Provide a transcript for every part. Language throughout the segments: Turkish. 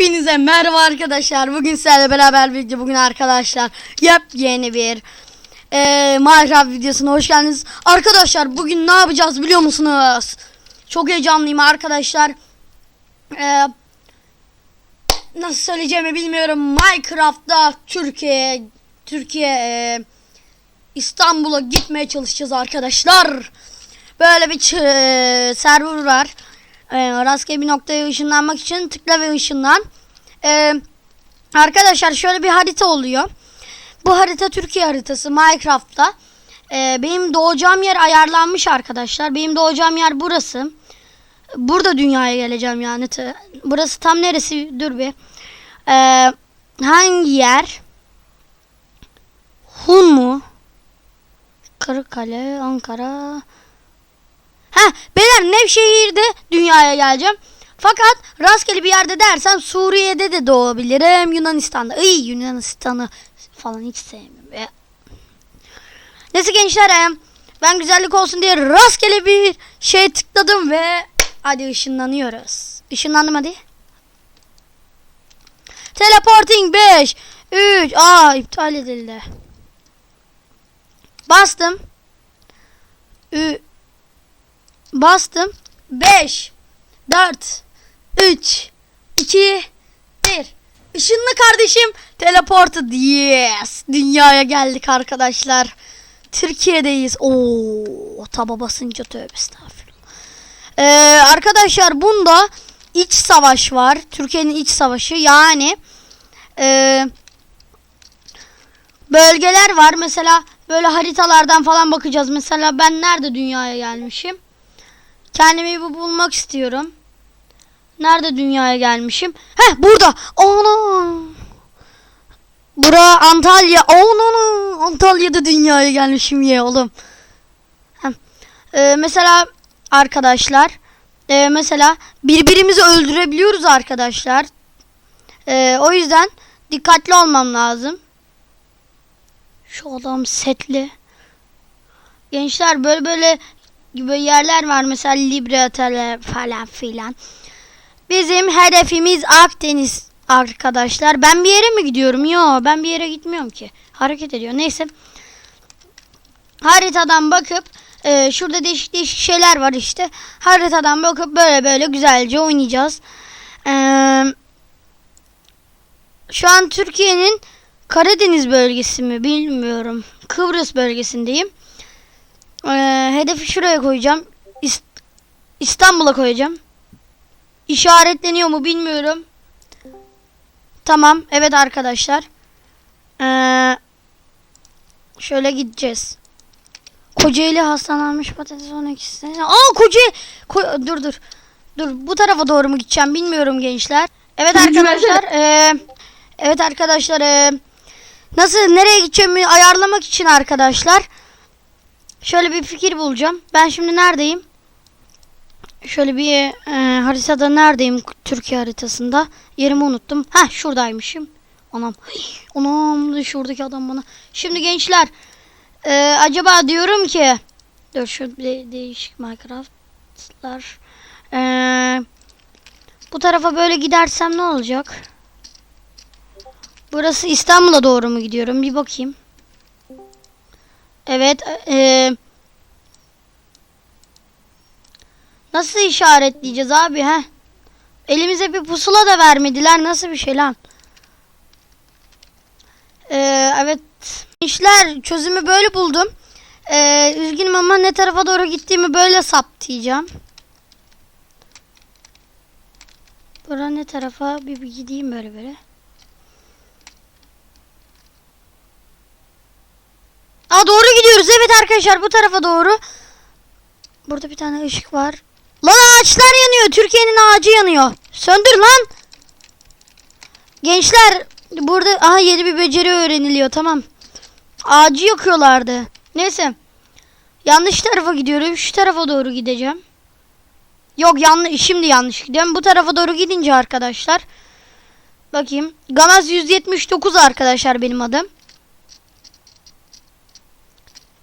Hepinize merhaba arkadaşlar. Bugün sizlerle beraber birlikte bugün arkadaşlar yepyeni bir eee Minecraft videosuna hoş geldiniz. Arkadaşlar bugün ne yapacağız biliyor musunuz? Çok heyecanlıyım arkadaşlar. Eee nasıl söyleyeceğimi bilmiyorum. Minecraft'ta Türkiye Türkiye eee, İstanbul'a gitmeye çalışacağız arkadaşlar. Böyle bir eee, server var. Eee, rastgele bir noktaya ışınlanmak için tıkla ve ışınlan. Eee, arkadaşlar şöyle bir harita oluyor. Bu harita Türkiye haritası Minecraft'ta. Eee, benim doğacağım yer ayarlanmış arkadaşlar. Benim doğacağım yer burası. Burada dünyaya geleceğim yani. Burası tam neresi? Dur bir. Eee, hangi yer? Hun mu? Kırıkkale, Ankara. Ha, beyler Nevşehir'de dünyaya geleceğim. Fakat rastgele bir yerde dersen Suriye'de de doğabilirim. Yunanistan'da. Iy Yunanistan'ı falan hiç sevmiyorum. Ya. Neyse gençler ben güzellik olsun diye rastgele bir şey tıkladım ve hadi ışınlanıyoruz. Işınlandım hadi. Teleporting 5 3 Aa iptal edildi. Bastım. Ü Bastım. 5 4 3 2 1 Işınlı kardeşim teleported. Yes. Dünyaya geldik arkadaşlar. Türkiye'deyiz. Oo, taba basınca tövbe estağfurullah. Ee, arkadaşlar bunda iç savaş var. Türkiye'nin iç savaşı yani e, bölgeler var. Mesela böyle haritalardan falan bakacağız. Mesela ben nerede dünyaya gelmişim? Kendimi bu bulmak istiyorum. Nerede dünyaya gelmişim? Heh burada. Ana. Bura Antalya. Ana. Antalya'da dünyaya gelmişim ya oğlum. Hem, e, mesela arkadaşlar e, mesela birbirimizi öldürebiliyoruz arkadaşlar. E, o yüzden dikkatli olmam lazım. Şu adam setli. Gençler böyle böyle gibi yerler var mesela Libretale falan filan. Bizim hedefimiz Akdeniz arkadaşlar. Ben bir yere mi gidiyorum? Yo ben bir yere gitmiyorum ki. Hareket ediyor. Neyse. Haritadan bakıp e, şurada değişik değişik şeyler var işte. Haritadan bakıp böyle böyle güzelce oynayacağız. Eee şu an Türkiye'nin Karadeniz bölgesi mi bilmiyorum. Kıbrıs bölgesindeyim. Ee, hedefi şuraya koyacağım. İst- İstanbul'a koyacağım. İşaretleniyor mu bilmiyorum. Tamam. Evet arkadaşlar. Ee, şöyle gideceğiz. Kocaeli hastalanmış patates 12 Aa Kocaeli. Ko- dur dur. Dur bu tarafa doğru mu gideceğim bilmiyorum gençler. Evet arkadaşlar. ee, evet arkadaşlar. ee, nasıl nereye gideceğimi ayarlamak için arkadaşlar. Şöyle bir fikir bulacağım. Ben şimdi neredeyim? Şöyle bir e, haritada neredeyim Türkiye haritasında? Yerimi unuttum. Ha şuradaymışım. Anam. Anam şuradaki adam bana. Şimdi gençler e, acaba diyorum ki dur şu de- değişik Minecraft'lar e, bu tarafa böyle gidersem ne olacak? Burası İstanbul'a doğru mu gidiyorum? Bir bakayım. Evet. E, nasıl işaretleyeceğiz abi he? Elimize bir pusula da vermediler. Nasıl bir şey lan? E, evet. İşler çözümü böyle buldum. E, üzgünüm ama ne tarafa doğru gittiğimi böyle saptayacağım. Bura ne tarafa bir, bir gideyim böyle böyle. Aa doğru gidiyoruz. Evet arkadaşlar bu tarafa doğru. Burada bir tane ışık var. Lan ağaçlar yanıyor. Türkiye'nin ağacı yanıyor. Söndür lan. Gençler burada aha yeni bir beceri öğreniliyor. Tamam. Ağacı yakıyorlardı. Neyse. Yanlış tarafa gidiyorum. Şu tarafa doğru gideceğim. Yok yanlış. Şimdi yanlış gidiyorum. Bu tarafa doğru gidince arkadaşlar. Bakayım. Gamaz 179 arkadaşlar benim adım.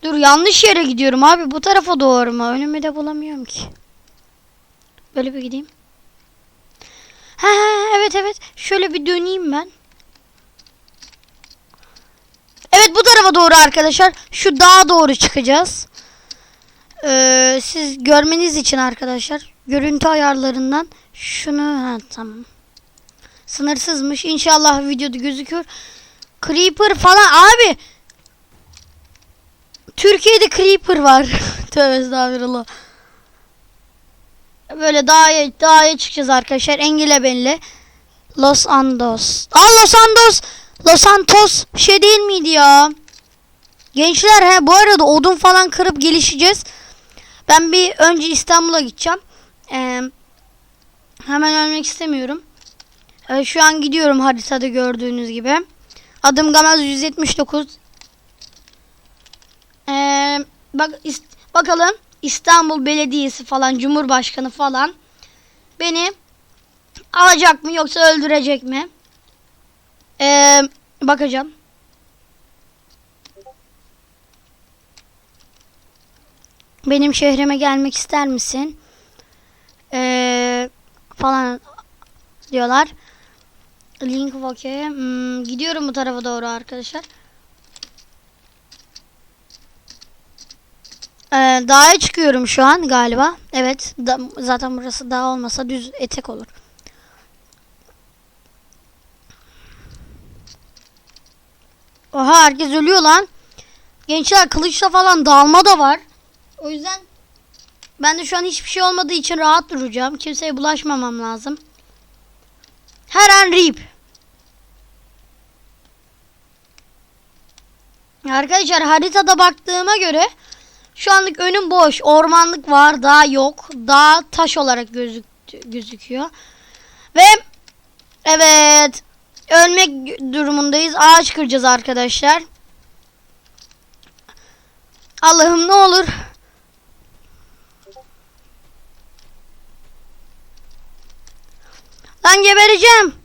Dur yanlış yere gidiyorum abi. Bu tarafa doğru mu? Önümü de bulamıyorum ki. Böyle bir gideyim. Ha, ha, evet evet. Şöyle bir döneyim ben. Evet bu tarafa doğru arkadaşlar. Şu dağa doğru çıkacağız. Ee, siz görmeniz için arkadaşlar. Görüntü ayarlarından şunu ha tamam. Sınırsızmış. İnşallah videoda gözüküyor. Creeper falan abi. Türkiye'de Creeper var. Tövbe estağfurullah. Böyle dağa, dağa çıkacağız arkadaşlar. Engile belli. Los Andos. Aa Los Andos. Los Santos şey değil miydi ya? Gençler he bu arada odun falan kırıp gelişeceğiz. Ben bir önce İstanbul'a gideceğim. Ee, hemen ölmek istemiyorum. Ee, şu an gidiyorum haritada gördüğünüz gibi. Adım Gamaz 179. Ee, bak is- bakalım İstanbul Belediyesi falan Cumhurbaşkanı falan beni alacak mı yoksa öldürecek mi? Ee, bakacağım. Benim şehrime gelmek ister misin? Ee, falan diyorlar. Link okey. Hmm, gidiyorum bu tarafa doğru arkadaşlar. Ee, dağa çıkıyorum şu an galiba. Evet. Da, zaten burası dağ olmasa düz etek olur. Oha herkes ölüyor lan. Gençler kılıçla falan dalma da var. O yüzden ben de şu an hiçbir şey olmadığı için rahat duracağım. Kimseye bulaşmamam lazım. Her an rip. Arkadaşlar haritada baktığıma göre şu anlık önüm boş. Ormanlık var, dağ yok. Dağ taş olarak gözüktü, gözüküyor. Ve evet ölmek durumundayız. Ağaç kıracağız arkadaşlar. Allah'ım ne olur. Lan gebereceğim.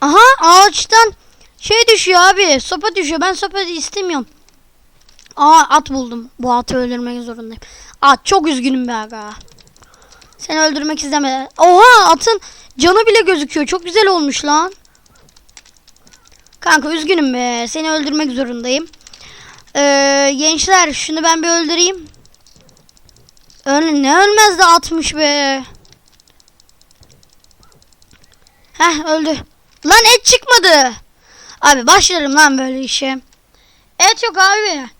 Aha ağaçtan şey düşüyor abi. Sopa düşüyor. Ben sopa istemiyorum. Aa at buldum. Bu atı öldürmek zorundayım. At çok üzgünüm be aga. Seni öldürmek istemeden. Oha atın canı bile gözüküyor. Çok güzel olmuş lan. Kanka üzgünüm be. Seni öldürmek zorundayım. Ee, gençler şunu ben bir öldüreyim. Öl ne ölmez de atmış be. Heh öldü. Lan et çıkmadı. Abi başlarım lan böyle işe. Et yok abi.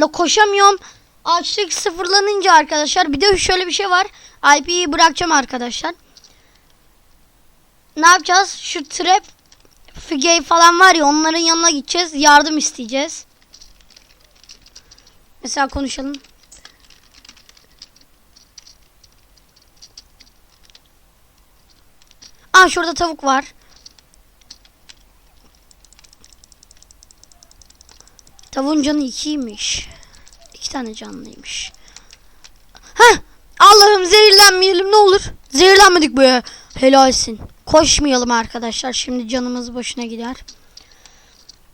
La koşamıyorum. Açlık sıfırlanınca arkadaşlar. Bir de şöyle bir şey var. IP'yi bırakacağım arkadaşlar. Ne yapacağız? Şu trap Figey falan var ya onların yanına gideceğiz. Yardım isteyeceğiz. Mesela konuşalım. Aa şurada tavuk var. Tavuğun canı ikiymiş. İki tane canlıymış. Heh! Allah'ım zehirlenmeyelim ne olur. Zehirlenmedik ya. Helalsin. Koşmayalım arkadaşlar. Şimdi canımız boşuna gider.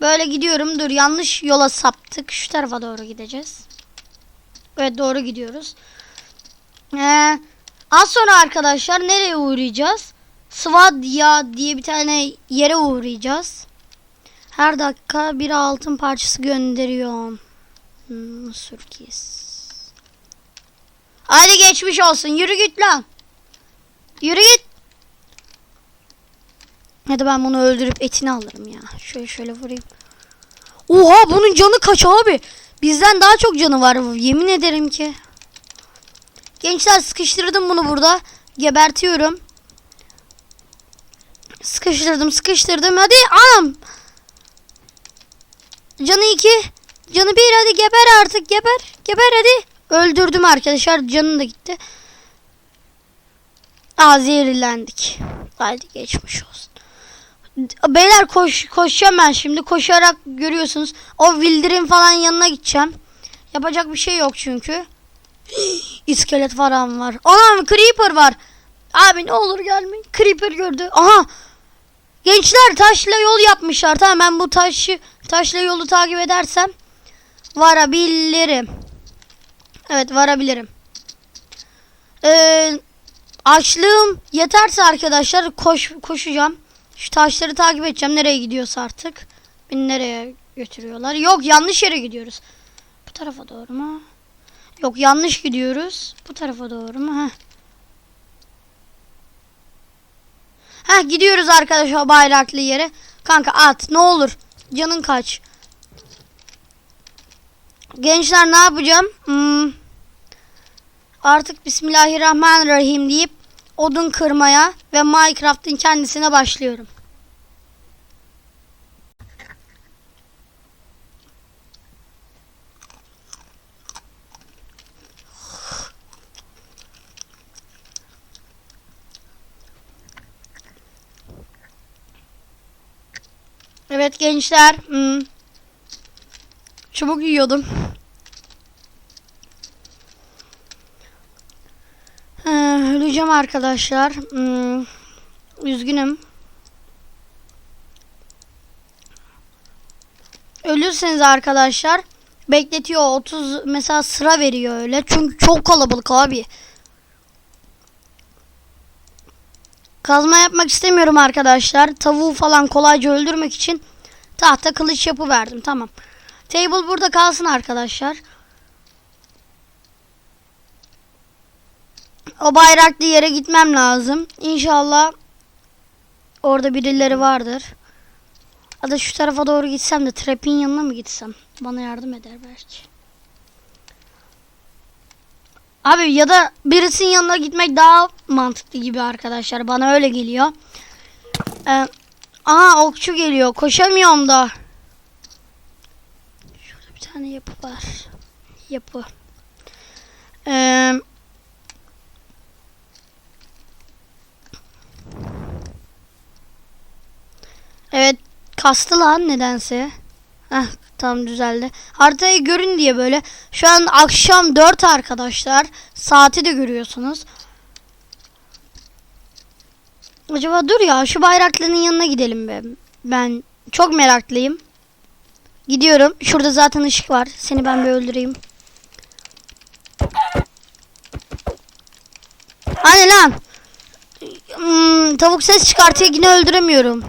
Böyle gidiyorum. Dur yanlış yola saptık. Şu tarafa doğru gideceğiz. Evet doğru gidiyoruz. Ee, az sonra arkadaşlar nereye uğrayacağız? Svadya diye bir tane yere uğrayacağız. Her dakika bir altın parçası gönderiyorum. Hmm, Sürkis. Hadi geçmiş olsun. Yürü git lan. Yürü git. Hadi ben bunu öldürüp etini alırım ya. Şöyle şöyle vurayım. Oha bunun canı kaç abi? Bizden daha çok canı var. Yemin ederim ki. Gençler sıkıştırdım bunu burada. Gebertiyorum. Sıkıştırdım sıkıştırdım. Hadi anam. Canı iki. Canı bir hadi geber artık geber. Geber hadi. Öldürdüm arkadaşlar. Canı da gitti. Aa zehirlendik. Hadi geçmiş olsun. Beyler koş koşacağım ben şimdi. Koşarak görüyorsunuz. O Wilder'in falan yanına gideceğim. Yapacak bir şey yok çünkü. İskelet falan var. Anam Creeper var. Abi ne olur gelmeyin. Creeper gördü. Aha. Gençler taşla yol yapmışlar. Tamam ben bu taşı taşla yolu takip edersem varabilirim. Evet varabilirim. Ee, açlığım yeterse arkadaşlar koş koşacağım. Şu taşları takip edeceğim. Nereye gidiyorsa artık. Beni nereye götürüyorlar? Yok yanlış yere gidiyoruz. Bu tarafa doğru mu? Yok yanlış gidiyoruz. Bu tarafa doğru mu? Heh. Heh gidiyoruz arkadaşlar o bayraklı yere. Kanka at ne olur. Canın kaç. Gençler ne yapacağım? Hmm. Artık Bismillahirrahmanirrahim deyip odun kırmaya ve Minecraft'ın kendisine başlıyorum. Evet gençler. Hmm. Çubuk yiyordum. Ee, öleceğim arkadaşlar. Hmm. Üzgünüm. Ölürseniz arkadaşlar bekletiyor 30 mesela sıra veriyor öyle. Çünkü çok kalabalık abi. Kazma yapmak istemiyorum arkadaşlar. Tavuğu falan kolayca öldürmek için tahta kılıç yapı verdim. Tamam. Table burada kalsın arkadaşlar. O bayraklı yere gitmem lazım. İnşallah orada birileri vardır. Ya da şu tarafa doğru gitsem de trap'in yanına mı gitsem? Bana yardım eder belki. Abi ya da birisinin yanına gitmek daha mantıklı gibi arkadaşlar. Bana öyle geliyor. Ee, aha okçu geliyor. Koşamıyorum da. Şurada bir tane yapı var. Yapı. Ee, evet kastı lan nedense. Heh, tam düzeldi. Haritayı görün diye böyle. Şu an akşam 4 arkadaşlar. Saati de görüyorsunuz. Acaba dur ya şu bayrakların yanına gidelim be. Ben çok meraklıyım. Gidiyorum. Şurada zaten ışık var. Seni ben bir öldüreyim. Hani lan? Hmm, tavuk ses çıkartıyor yine öldüremiyorum.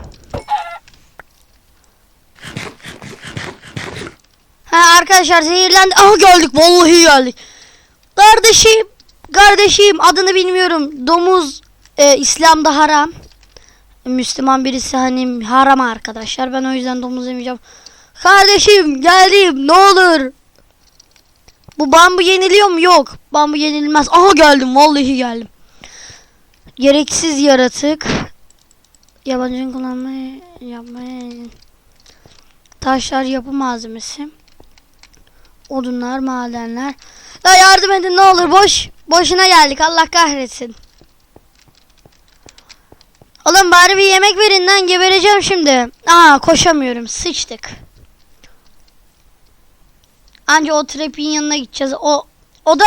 Ha arkadaşlar zehirlendi. Aha geldik vallahi geldik. Kardeşim, kardeşim adını bilmiyorum. Domuz e, İslam'da haram. Müslüman birisi hani haram arkadaşlar. Ben o yüzden domuz yemeyeceğim. Kardeşim geldim ne olur. Bu bambu yeniliyor mu? Yok. Bambu yenilmez. Aha geldim vallahi geldim. Gereksiz yaratık. Yabancı kullanmayı yapmaya taşlar yapı malzemesi. Odunlar, madenler. Ya yardım edin ne olur boş. Boşuna geldik Allah kahretsin. Oğlum bari bir yemek verin lan gebereceğim şimdi. Aa koşamıyorum sıçtık. Anca o trap'in yanına gideceğiz. O o da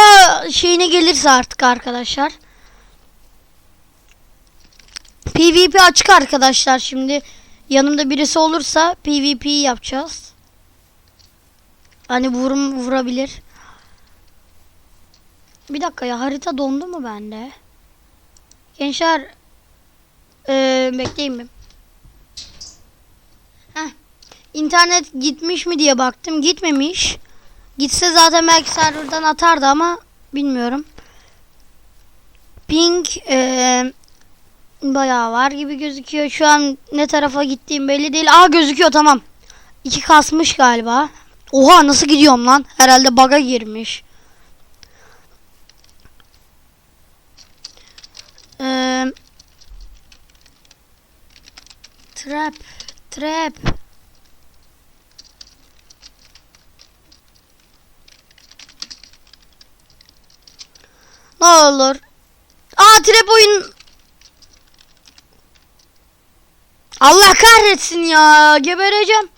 şeyine gelirse artık arkadaşlar. PvP açık arkadaşlar şimdi. Yanımda birisi olursa PvP yapacağız. Hani vurum vurabilir. Bir dakika ya harita dondu mu bende? Gençler ee, bekleyin bir. Heh. İnternet gitmiş mi diye baktım. Gitmemiş. Gitse zaten belki serverdan atardı ama bilmiyorum. Ping ee, bayağı var gibi gözüküyor. Şu an ne tarafa gittiğim belli değil. Aa gözüküyor tamam. İki kasmış galiba. Oha nasıl gidiyorum lan? Herhalde baga girmiş. Ee, trap. Trap. Ne olur. Aa trap oyun. Allah kahretsin ya. Gebereceğim.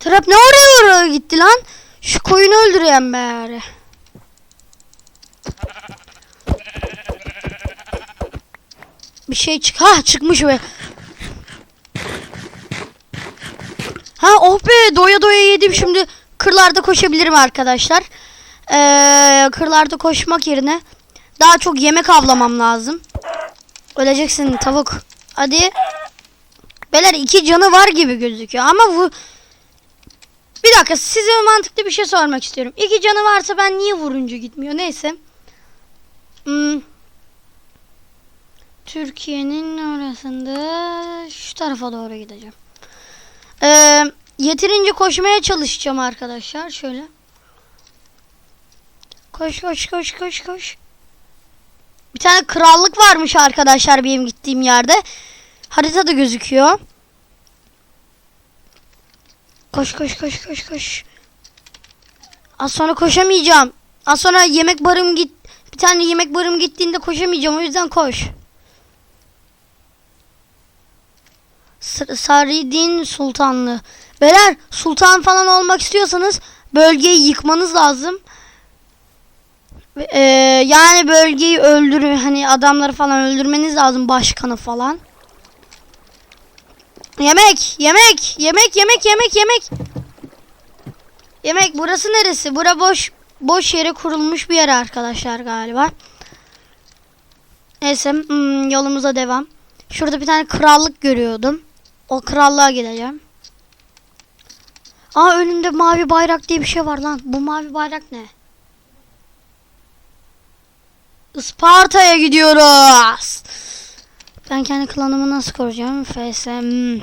Trap ne oraya oraya gitti lan? Şu koyunu öldüreyim bari. Bir şey çık. Ha çıkmış be. Ha oh be doya doya yedim şimdi kırlarda koşabilirim arkadaşlar. Ee, kırlarda koşmak yerine daha çok yemek avlamam lazım. Öleceksin tavuk. Hadi. Beyler iki canı var gibi gözüküyor ama bu... Bir dakika size mantıklı bir şey sormak istiyorum. İki canı varsa ben niye vurunca gitmiyor? Neyse. Hmm. Türkiye'nin orasında şu tarafa doğru gideceğim. Ee, yeterince koşmaya çalışacağım arkadaşlar. Şöyle. Koş koş koş koş koş. Bir tane krallık varmış arkadaşlar benim gittiğim yerde. Haritada gözüküyor. Koş koş koş koş koş. Az sonra koşamayacağım. Az sonra yemek barım git. Bir tane yemek barım gittiğinde koşamayacağım. O yüzden koş. Saridin Sultanlığı. Beyler sultan falan olmak istiyorsanız bölgeyi yıkmanız lazım. Ve, e, yani bölgeyi öldür hani adamları falan öldürmeniz lazım başkanı falan. Yemek, yemek, yemek, yemek, yemek, yemek. Yemek burası neresi? Bura boş boş yere kurulmuş bir yer arkadaşlar galiba. Neyse hmm, yolumuza devam. Şurada bir tane krallık görüyordum. O krallığa gideceğim. Aa önümde mavi bayrak diye bir şey var lan. Bu mavi bayrak ne? Isparta'ya gidiyoruz. Ben kendi klanımı nasıl koruyacağım? FSM.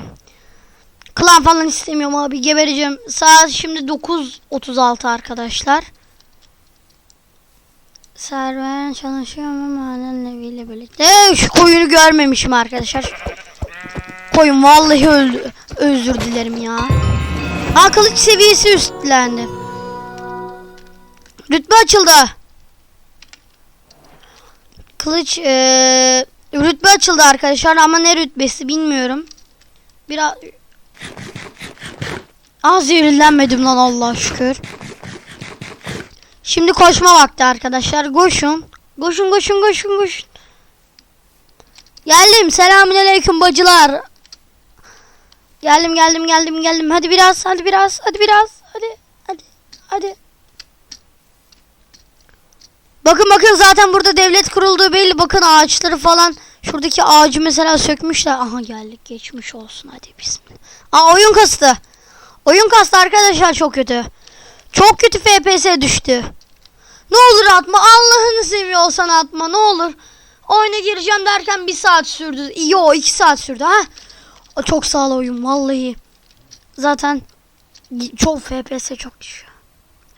Klan falan istemiyorum abi. Gebereceğim. Saat şimdi 9.36 arkadaşlar. Server çalışıyor ama mahallen eviyle birlikte. Ee, şu koyunu görmemişim arkadaşlar. Koyun vallahi öldü. Özür dilerim ya. Kılıç seviyesi üstlendi. Rütbe açıldı. Kılıç eee, rütbe açıldı arkadaşlar ama ne rütbesi bilmiyorum. Biraz Az zehirlenmedim lan Allah şükür. Şimdi koşma vakti arkadaşlar. Koşun. Koşun koşun koşun koşun. Geldim. Selamünaleyküm bacılar. Geldim geldim geldim geldim. Hadi biraz hadi biraz hadi biraz. Hadi hadi hadi. Bakın bakın zaten burada devlet kurulduğu belli. Bakın ağaçları falan. Şuradaki ağacı mesela sökmüşler. Aha geldik geçmiş olsun hadi bismillah. Aa oyun kastı. Oyun kastı arkadaşlar çok kötü. Çok kötü FPS düştü. Ne olur atma Allah'ını seviyorsan atma ne olur. Oyuna gireceğim derken bir saat sürdü. Yo iki saat sürdü ha. Çok sağlam oyun vallahi. Zaten çok FPS çok düşüyor.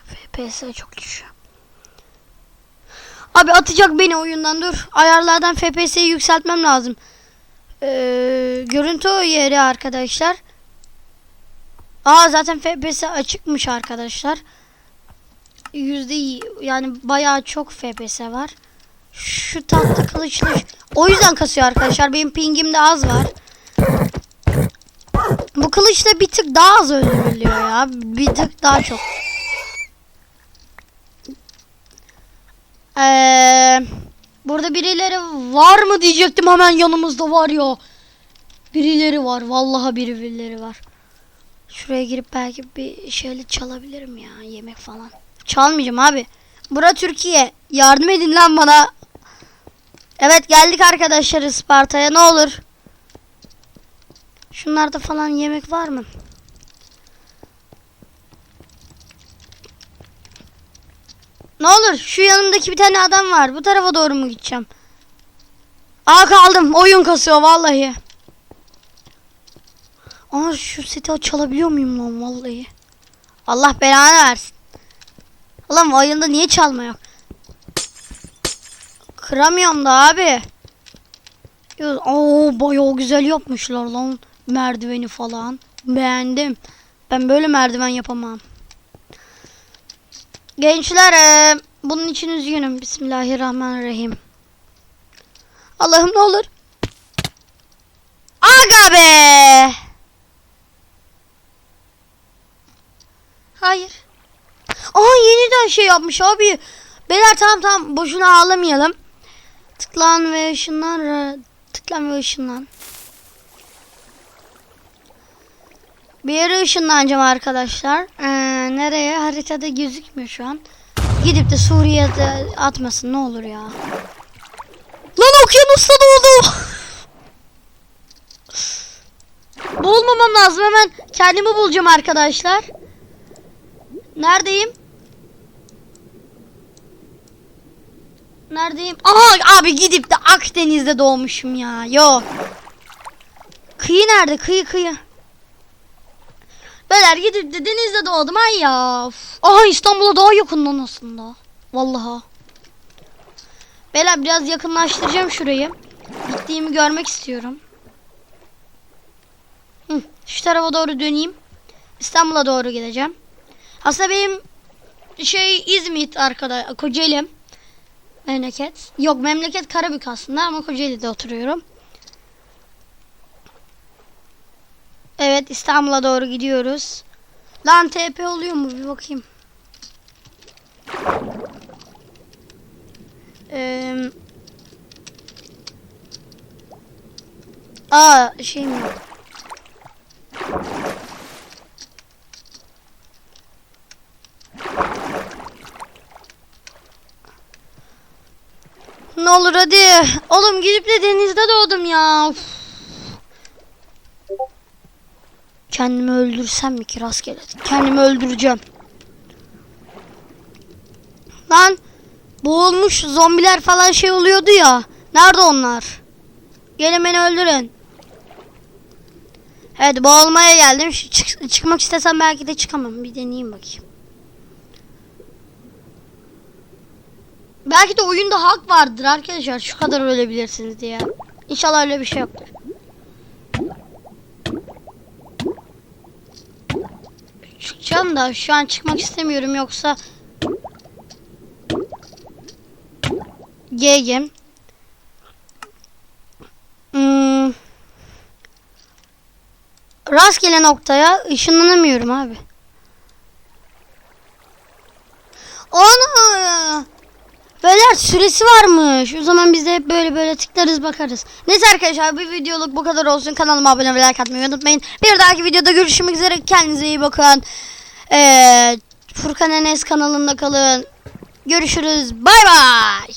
FPS çok düşüyor. Abi atacak beni oyundan dur. Ayarlardan FPS'yi yükseltmem lazım. Ee, görüntü yeri arkadaşlar. Aa zaten FPS açıkmış arkadaşlar. Yüzde yani bayağı çok FPS var. Şu tatlı kılıçlı o yüzden kasıyor arkadaşlar. Benim pingim de az var. Bu kılıçla bir tık daha az öldürülüyor ya. Bir tık daha çok. Ee, burada birileri var mı diyecektim hemen yanımızda var ya. Birileri var. Vallahi birileri var. Şuraya girip belki bir şeyle çalabilirim ya yemek falan. Çalmayacağım abi. Bura Türkiye. Yardım edin lan bana. Evet geldik arkadaşlar Isparta'ya ne olur. Şunlarda falan yemek var mı? Ne olur şu yanımdaki bir tane adam var. Bu tarafa doğru mu gideceğim? Aa kaldım. Oyun kasıyor vallahi. Aa şu seti çalabiliyor muyum lan vallahi? Allah belanı versin. Ulan oyunda niye çalma yok? Kıramıyorum da abi. Oo bayağı güzel yapmışlar lan merdiveni falan. Beğendim. Ben böyle merdiven yapamam. Gençler bunun için üzgünüm. Bismillahirrahmanirrahim. Allah'ım ne olur. Aga be. Hayır. Aa yeniden şey yapmış abi. Beyler tamam tamam boşuna ağlamayalım. Tıklan ve ışınlan. Tıklan ve ışınlan. Bir yere ışınlanacağım arkadaşlar. Ee, nereye? Haritada gözükmüyor şu an. Gidip de Suriye'de atmasın ne olur ya. Lan okyanusta doğdu. Boğulmamam lazım hemen kendimi bulacağım arkadaşlar. Neredeyim? Neredeyim? Aha abi gidip de Akdeniz'de doğmuşum ya. Yok. Kıyı nerede? Kıyı kıyı. Beyler gidip de denizde doğdum ay ya. Aha İstanbul'a daha yakından aslında. Vallahi. Beyler biraz yakınlaştıracağım şurayı. Gittiğimi görmek istiyorum. Hı, şu tarafa doğru döneyim. İstanbul'a doğru gideceğim. Aslında benim şey İzmit arkada Kocaeli memleket. Yok memleket Karabük aslında ama Kocaeli'de oturuyorum. Evet İstanbul'a doğru gidiyoruz. Lan TP oluyor mu bir bakayım. Ee, aa şey mi? Ne olur hadi. Oğlum gidip de denizde doğdum ya. Uf. Kendimi öldürsem mi ki rastgele? Kendimi öldüreceğim. Lan boğulmuş zombiler falan şey oluyordu ya. Nerede onlar? Gelin beni öldürün. Evet boğulmaya geldim. Çık- çıkmak istesem belki de çıkamam. Bir deneyeyim bakayım. Belki de oyunda hak vardır arkadaşlar. Şu kadar ölebilirsiniz diye. İnşallah öyle bir şey yoktur. Çıkacağım da şu an çıkmak istemiyorum yoksa GG hmm. Rastgele noktaya ışınlanamıyorum abi. Ana! Beyler süresi varmış. O zaman biz de hep böyle böyle tıklarız bakarız. Neyse arkadaşlar bir videoluk bu kadar olsun. Kanalıma abone ve like atmayı unutmayın. Bir dahaki videoda görüşmek üzere. Kendinize iyi bakın. Ee, Furkan Enes kanalında kalın. Görüşürüz. Bay bay.